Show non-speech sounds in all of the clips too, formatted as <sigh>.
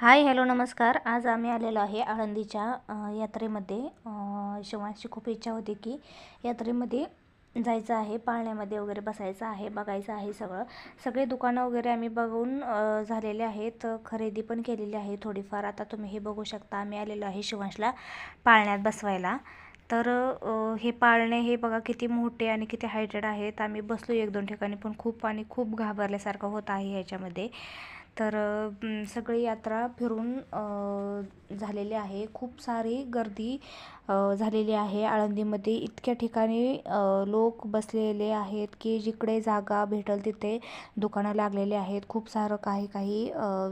Hi hello नमस्कार. आज आम्ही आलेलो आहे आळंदीच्या यात्रेमध्ये. अ, शिवांशी खूप इच्छा होती की यात्रेमध्ये जायचं आहे पाळण्यामध्ये वगैरे बसायचं आहे बघायचं आहे सगळं. सगळे दुकानं वगैरे आम्ही बघून झालेले आहेत. खरेदी पण केलेली आहे थोडीफार. आता तुम्ही हे बघू शकता. आम्ही आलेलो आहे शिवांशला पाळण्यात बसवायला. तर हे पाळणे हे बघा किती मोठे आणि किती हायटेड आहेत. आम्ही बसलो एक दोन ठिकाणी पण खूप आणि खूप घाबरल्यासारखं होत आहे ह्याच्यामध्ये तर सगळी यात्रा फिरून झालेली आहे. खूप सारी गर्दी झालेली आहे. आळंदीमध्ये इतक्या ठिकाणी लोक बसलेले आहेत की जिकडे जागा भेटेल तिथे दुकानं लागलेले आहेत. खूप सारं काही काही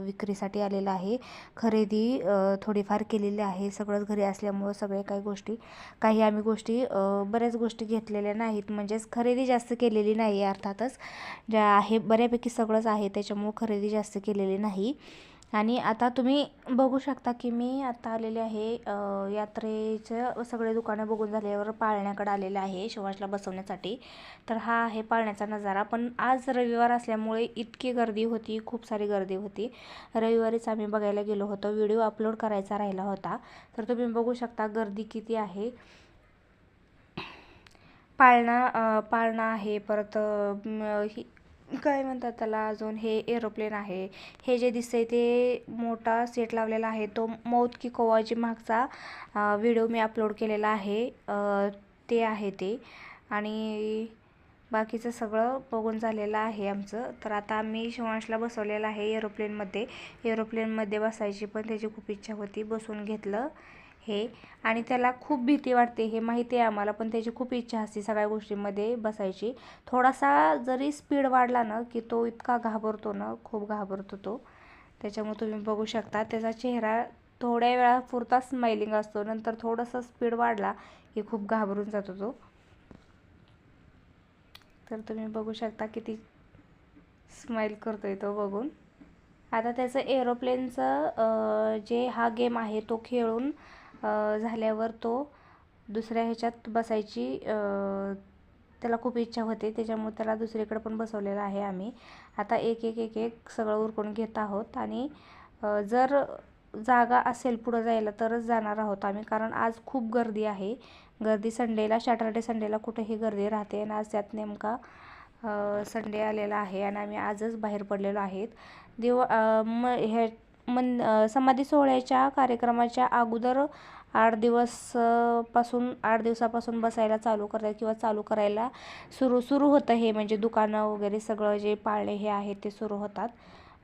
विक्रीसाठी आलेलं आहे. खरेदी थोडीफार केलेली आहे. सगळंच घरी असल्यामुळं सगळ्या काही गोष्टी काही आम्ही गोष्टी बऱ्याच गोष्टी घेतलेल्या नाहीत. म्हणजेच खरेदी जास्त केलेली नाही आहे अर्थातच. ज्या आहे बऱ्यापैकी सगळंच आहे. त्याच्यामुळं खरेदी जास्त केलेले नाही. आणि आता तुम्ही बघू शकता की मी आता आलेले आहे अ, यात्रेचं सगळे दुकानं बघून झाल्यावर पाळण्याकडे आलेले आहे शिवासला बसवण्यासाठी. तर हा आहे पाळण्याचा नजारा. पण आज रविवार असल्यामुळे इतकी गर्दी होती खूप सारी गर्दी होती. रविवारीच आम्ही बघायला गेलो होतो. व्हिडिओ अपलोड करायचा राहिला होता. तर तुम्ही बघू शकता गर्दी किती आहे. पाळणा पाळणा आहे. परत ही काय म्हणतात त्याला अजून? हे एरोप्लेन आहे. हे जे दिसतंय ते मोठा सेट लावलेला आहे. तो मौत की कोवाची मागचा व्हिडिओ मी अपलोड केलेला आहे. ते आहे ते. आणि बाकीचं सगळं बघून झालेलं आहे आमचं. तर आता आम्ही शिवांशला बसवलेलं आहे एरोप्लेनमध्ये एरोप्लेनमध्ये बसायची पण त्याची खूप इच्छा होती. बसून घेतलं. हे आणि त्याला खूप भीती वाटते हे माहिती आहे आम्हाला पण त्याची खूप इच्छा असते सगळ्या गोष्टींमध्ये बसायची. थोडासा जरी स्पीड वाढला ना की तो इतका घाबरतो ना खूप घाबरतो तो. त्याच्यामुळे तुम्ही बघू शकता त्याचा चेहरा थोड्या वेळापुरता स्माइलिंग असतो नंतर थोडासा स्पीड वाढला की खूप घाबरून जातो तो. तर तुम्ही बघू शकता किती स्माईल करतोय तो बघून. आता त्याचं एरोप्लेनचं जे हा गेम आहे तो खेळून झाल्यावर तो दुसऱ्या ह्याच्यात बसायची त्याला खूप इच्छा होते. त्याच्यामुळे त्याला दुसरीकडे पण बसवलेलं आहे आम्ही. आता एक एक एक एक सगळं उरकून घेत आहोत आणि जर जागा असेल पुढं जायला तरच जाणार आहोत आम्ही. कारण आज खूप गर्दी आहे. गर्दी संडेला सॅटर्डे संडेला कुठेही गर्दी राहते आणि आज त्यात नेमका संडे आलेला आहे आणि आम्ही आजच बाहेर पडलेलो आहेत. दिव म हे मन समाधी सोहळ्याच्या कार्यक्रमाच्या अगोदर आठ दिवसपासून आठ दिवसापासून बसायला चालू करतात किंवा चालू करायला सुरू सुरू होतं हे. म्हणजे दुकानं वगैरे सगळं जे पाळणे हे आहे ते सुरू होतात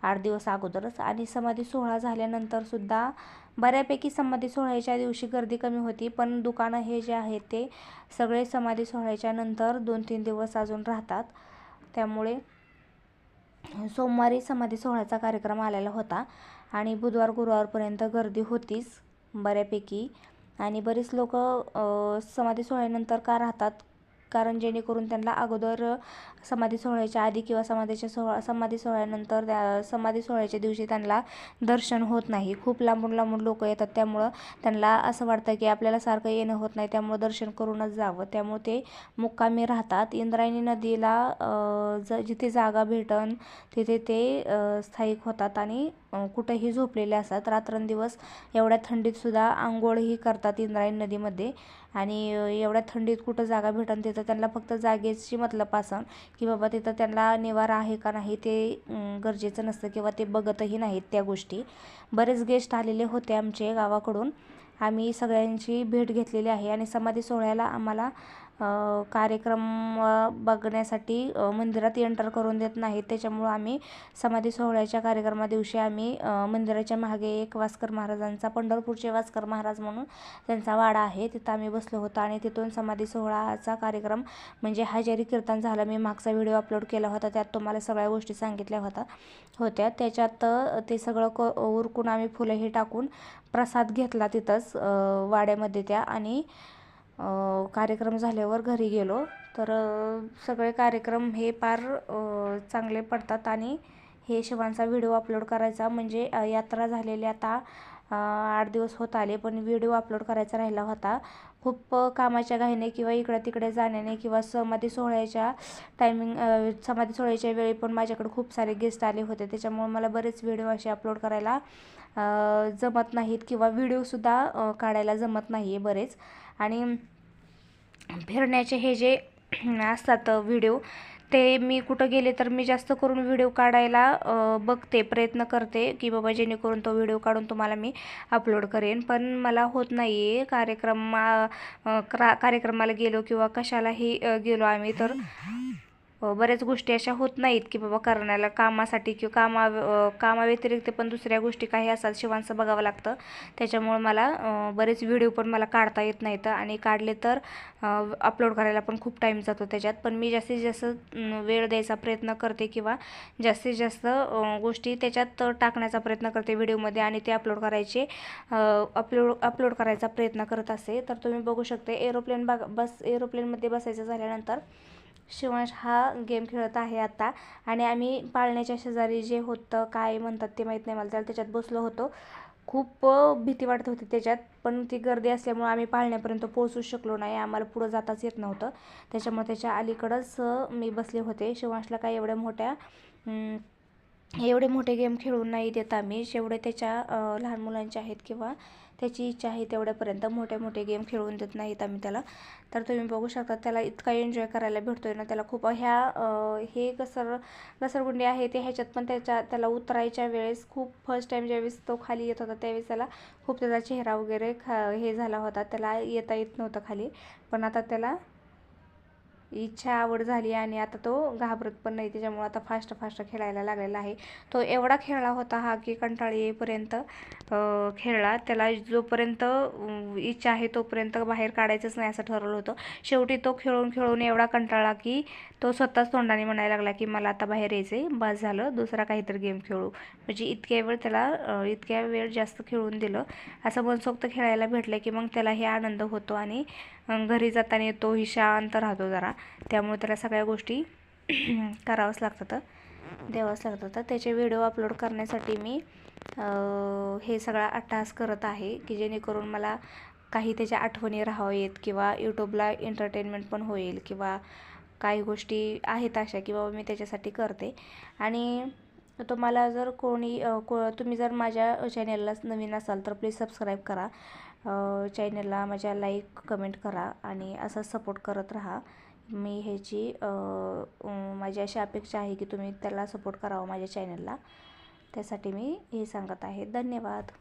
आठ दिवस अगोदरच. आणि समाधी सोहळा झाल्यानंतर सुद्धा बऱ्यापैकी समाधी सोहळ्याच्या दिवशी गर्दी कमी होती. पण दुकानं हे जे आहे ते सगळे समाधी सोहळ्याच्या नंतर दोन तीन दिवस अजून राहतात. त्यामुळे सोमवारी समाधी सोहळ्याचा कार्यक्रम आलेला होता. आणि बुधवार गुरुवारपर्यंत गर्दी होतीच बऱ्यापैकी. आणि बरीच लोक समाधी सोहळ्यानंतर का राहतात? कारण जेणेकरून त्यांना अगोदर समाधी सोहळ्याच्या आधी किंवा समाधीच्या सोहळा समाधी सोहळ्यानंतर त्या समाधी सोहळ्याच्या दिवशी त्यांना दर्शन होत नाही. खूप लांबून लांबून लोक येतात. त्यामुळं त्यांना असं वाटतं की आपल्याला सारखं येणं होत नाही. त्यामुळं दर्शन करूनच जावं. त्यामुळे ते मुक्कामी राहतात. इंद्रायणी नदीला ज जिथे जागा भेटन तिथे ते स्थायिक होतात आणि कुठेही झोपलेले असतात. रात्रंदिवस एवढ्या थंडीतसुद्धा आंघोळही करतात इंद्रायणी नदीमध्ये. आणि एवढ्या थंडीत कुठं जागा भेटन तिथं त्यांना फक्त जागेची मतलब असं की बाबा तिथं त्यांना निवारा आहे का नाही ते गरजेचं नसतं किंवा ते बघतही नाहीत त्या गोष्टी. बरेच गेस्ट आलेले होते आमचे गावाकडून. आम्ही सगळ्यांची भेट घेतलेली आहे आणि समाधी सोहळ्याला आम्हाला कार्यक्रम बघण्यासाठी मंदिरात एंटर करून देत नाहीत त्याच्यामुळं आम्ही समाधी सोहळ्याच्या कार्यक्रमादिवशी आम्ही मंदिराच्या मागे एक वास्कर महाराजांचा पंढरपूरचे वास्कर महाराज म्हणून त्यांचा वाडा आहे. तिथं आम्ही बसलो होतो आणि तिथून समाधी सोहळाचा कार्यक्रम म्हणजे हजेरी कीर्तन झालं. मी मागचा व्हिडिओ अपलोड केला होता. त्यात तुम्हाला सगळ्या गोष्टी सांगितल्या होत्या होत्या. त्याच्यात ते सगळं क उरकून आम्ही फुलं हे टाकून प्रसाद घेतला तिथंच वाड्यामध्ये त्या. आणि कार्यक्रम झाल्यावर घरी गेलो. तर सगळे कार्यक्रम हे फार चांगले पडतात आणि हे शिवांचा व्हिडिओ अपलोड करायचा म्हणजे यात्रा झालेली आता आठ दिवस होत आले पण व्हिडिओ अपलोड करायचा राहिला होता. खूप कामाच्या घाईने किंवा इकडं तिकडे जाण्याने किंवा समाधी सोहळ्याच्या टायमिंग समाधी सोहळ्याच्या वेळी पण माझ्याकडे खूप सारे गेस्ट आले होते. त्याच्यामुळे मला बरेच व्हिडिओ असे अपलोड करायला जमत नाहीत किंवा व्हिडिओसुद्धा काढायला जमत नाही आहे बरेच. आणि फिरण्याचे हे जे असतात व्हिडिओ ते मी कुठं गेले तर मी जास्त करून व्हिडिओ काढायला बघते प्रयत्न करते की बाबा जेणेकरून तो व्हिडिओ काढून तुम्हाला मी अपलोड करेन. पण मला होत नाही आहे कार्यक्रमा क्रा कार्यक्रमाला गेलो किंवा कशालाही गेलो आम्ही तर. बऱ्याच गोष्टी अशा होत नाहीत की बाबा करण्याला कामासाठी किंवा कामा कामाव्यतिरिक्त पण दुसऱ्या गोष्टी काही असतात शिवांचं बघावं लागतं. त्याच्यामुळं मला बरेच व्हिडिओ पण मला काढता येत नाहीत आणि काढले तर अपलोड करायला पण खूप टाईम जातो त्याच्यात. पण मी जास्तीत जास्त वेळ द्यायचा प्रयत्न करते किंवा जास्तीत जास्त गोष्टी त्याच्यात टाकण्याचा प्रयत्न करते व्हिडिओमध्ये आणि ते अपलोड करायचे अपलोड अपलोड करायचा प्रयत्न करत असते तर तुम्ही बघू शकते एरोप्लेन बघा बस एरोप्लेनमध्ये बसायचं झाल्यानंतर शिवांश हा गेम खेळत आहे आता. आणि आम्ही पाळण्याच्या शेजारी जे होतं काय म्हणतात ते माहीत नाही मला. त्याला त्याच्यात बसलो होतो. खूप भीती वाटत होती त्याच्यात. पण ती गर्दी असल्यामुळे आम्ही पाळण्यापर्यंत पोहोचू शकलो नाही. आम्हाला पुढं जाताच येत नव्हतं. त्याच्यामुळे त्याच्या अलीकडंच मी बसले होते. शिवांशला काय एवढ्या मोठ्या एवढे मोठे गेम खेळून नाही देत आम्ही. जेवढे त्याच्या लहान मुलांचे आहेत किंवा त्याची इच्छा आहे तेवढ्यापर्यंत मोठे मोठे गेम खेळून देत नाहीत आम्ही त्याला. तर तुम्ही बघू शकता त्याला इतका एन्जॉय करायला भेटतो आहे ना त्याला खूप ह्या हे घसर घसरगुंडी आहे ते ह्याच्यात पण त्याच्या त्याला उतरायच्या वेळेस खूप फर्स्ट टाईम ज्यावेळेस तो खाली येत होता त्यावेळेस त्याला खूप त्याचा चेहरा वगैरे खा हे झाला होता. त्याला येता येत नव्हतं खाली. पण आता त्याला इच्छा आवड झाली आणि आता तो घाबरत पण नाही. त्याच्यामुळं आता फास्ट फास्ट खेळायला लागलेला आहे. तो एवढा खेळला होता हा की कंटाळी येईपर्यंत खेळला. त्याला जोपर्यंत इच्छा आहे तोपर्यंत बाहेर काढायचंच नाही असं ठरवलं होतं. शेवटी तो खेळून खेळून एवढा कंटाळला की तो स्वतःच तोंडाने म्हणायला लागला की मला आता बाहेर यायचं आहे बस झालं दुसरा काहीतरी गेम खेळू. म्हणजे इतक्या वेळ त्याला इतक्या वेळ जास्त खेळून दिलं. असं मनसोक्त खेळायला भेटलं की मग त्याला हे आनंद होतो आणि घरी जाताना तोही शांत राहतो जरा. त्यामुळे त्याला सगळ्या गोष्टी <clears throat> करावंच लागतात द्यावंच लागतात त्याचे व्हिडिओ अपलोड करण्यासाठी मी हे सगळा अट्टास करत आहे की जेणेकरून मला काही त्याच्या आठवणी राहावेत किंवा यूट्यूबला एंटरटेनमेंट पण होईल किंवा काही गोष्टी आहेत अशा की बाबा मी त्याच्यासाठी करते. आणि तुम्हाला जर कोणी को तुम्ही जर माझ्या चॅनेलला नवीन असाल तर प्लीज सबस्क्राईब करा. चॅनेलला माझ्या लाईक कमेंट करा आणि असा सपोर्ट करत राहा. मी ह्याची माझी अशी अपेक्षा आहे की तुम्ही त्याला सपोर्ट करावं माझ्या चॅनलला त्यासाठी मी हे सांगत आहे. धन्यवाद.